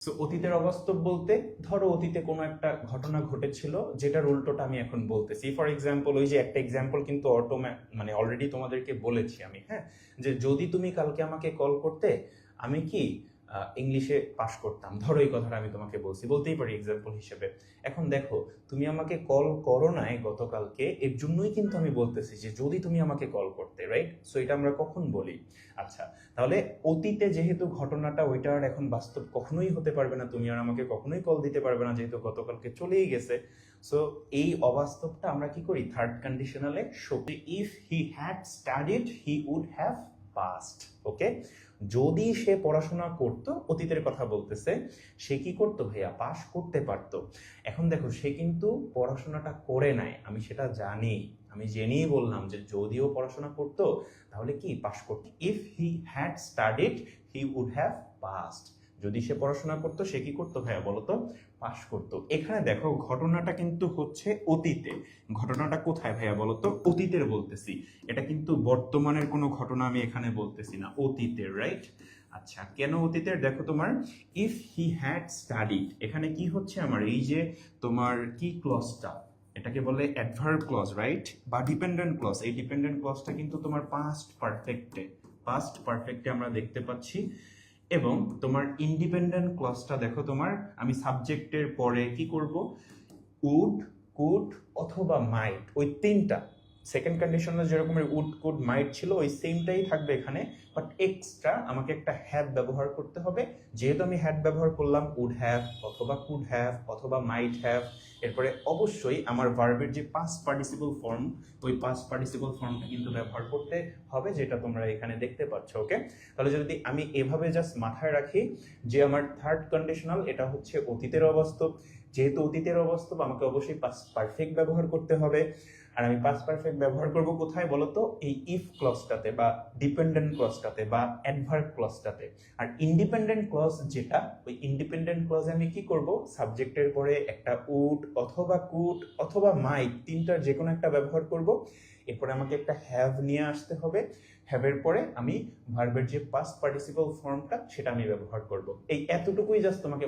So অতীতের অবাস্তব বলতে, ধরো অতীতে কোনো একটা ঘটনা ঘটেছিল, যেটার উল্টোটা আমি এখন বলতেছি। ফর এক্সাম্পল ওই যে একটা এক্সাম্পল কিন্তু অটো মানে অলরেডি তোমাদেরকে বলেছি আমি হ্যাঁ? যে যদি তুমি কালকে আমাকে কল করতে, আমি কি ইংলিশে পাশ করতাম। ধরো এই কথাটা আমি তোমাকে বলছি, বলতেই পারি এক্সাম্পল হিসেবে। এখন দেখো, তুমি আমাকে কল করো নাই গতকালকে, এর জন্যই কিন্তু আমি বলতেছি যে যদি তুমি আমাকে কল করতে রাইট সো এটা আমরা কখন বলি? আচ্ছা তাহলে অতীতে যেহেতু ঘটনাটা ওইটা আর এখন বাস্তব কখনোই হতে পারবে না, তুমি আর আমাকে কখনোই কল দিতে পারবে না, যেহেতু গতকালকে চলেই গেছে। সো এই অবাস্তবটা আমরা কি করি? Third কন্ডিশনালে show if he had studied he would have passed okay যদি সে পড়াশোনা করত, অতীতের কথা বলতেছে, সে কি করতো ভাইয়া? পাশ করতে পারতো। এখন দেখো, সে কিন্তু পড়াশোনাটা করে নাই, আমি সেটা জানি। আমি জেনেই বললাম যে যদিও পড়াশোনা করতো, তাহলে কি পাশ করতো। If he had studied he would have passed যদি সে পড়াশোনা করতো, সে কি করতো ভাইয়া বলতো? পাশ করতো। এখানে দেখো, ঘটনাটা কিন্তু হচ্ছে অতীতে। ঘটনাটা কোথায় ভাইয়া বলতো? অতীতের বলতেছি। এটা কিন্তু বর্তমানের কোনো ঘটনা আমি এখানে বলতেছি না। অতীতের রাইট আচ্ছা কেন অতীতের? দেখো তোমার ইফ হি হ্যাড স্টাডিড এখানে কি হচ্ছে আমার? এই যে তোমার কি ক্লজটা এটাকে বলে অ্যাডভার্ব ক্লজ রাইট বা ডিপেন্ডেন্ট ক্লজ এই ডিপেন্ডেন্ট ক্লজটা কিন্তু তোমার পাস্ট পারফেক্টে পাস্ট পারফেক্টে আমরা দেখতে পাচ্ছি এবং তোমার ইন্ডিপেন্ডেন্ট ক্লাসটা দেখো তোমার, আমি সাবজেক্টের পরে কি করব? উড কুড অথবা মাইট ওই তিনটা। সেকেন্ড কন্ডিশনে যেরকম উড কুড মাইট ছিল, ওই সেমটাই থাকবে এখানে। বাট এক্সট্রা আমাকে একটা হ্যাভ ব্যবহার করতে হবে। যেহেতু আমি হ্যাড ব্যবহার করলাম উড হ্যাভ অথবা কুড হ্যাভ অথবা মাইট হ্যাভ এরপরে অবশ্যই আমার ভার্বের যে পাস্ট পার্টিসিপল ফর্ম ওই পাস্ট পার্টিসিপল ফর্মটা কিন্তু ব্যবহার করতে হবে, যেটা তোমরা এখানে দেখতে পাচ্ছ ওকে তাহলে যদি আমি এভাবে জাস্ট মাথায় রাখি, যে আমার থার্ড কন্ডিশনাল এটা হচ্ছে অতীতের অবাস্তব যেহেতু অতীতের অবাস্তব আমাকে অবশ্যই পাস পারফেক্ট ব্যবহার করতে হবে। আর আমি পাস্ট পারফেক্ট ব্যবহার করব কোথায় বলতো? এই ইফ ক্লজটাতে বা ডিপেন্ডেন্ট ক্লজটাতে বা অ্যাডভার্ব ক্লজটাতে আর ইন্ডিপেন্ডেন্ট ক্লজ যেটা, ওই ইন্ডিপেন্ডেন্ট ক্লজে আমি কি করব? সাবজেক্টের পরে একটা উড অথবা কুড অথবা মাইট তিনটার যে কোনো একটা ব্যবহার করব। এরপরে আমাকে একটা হ্যাভ নিয়ে আসতে হবে। হ্যাভের পরে আমি ভার্বের যে পাস্ট পার্টিসিপাল ফর্মটা সেটা আমি ব্যবহার করব। এই এতটুকুই জাস্ট তোমাকে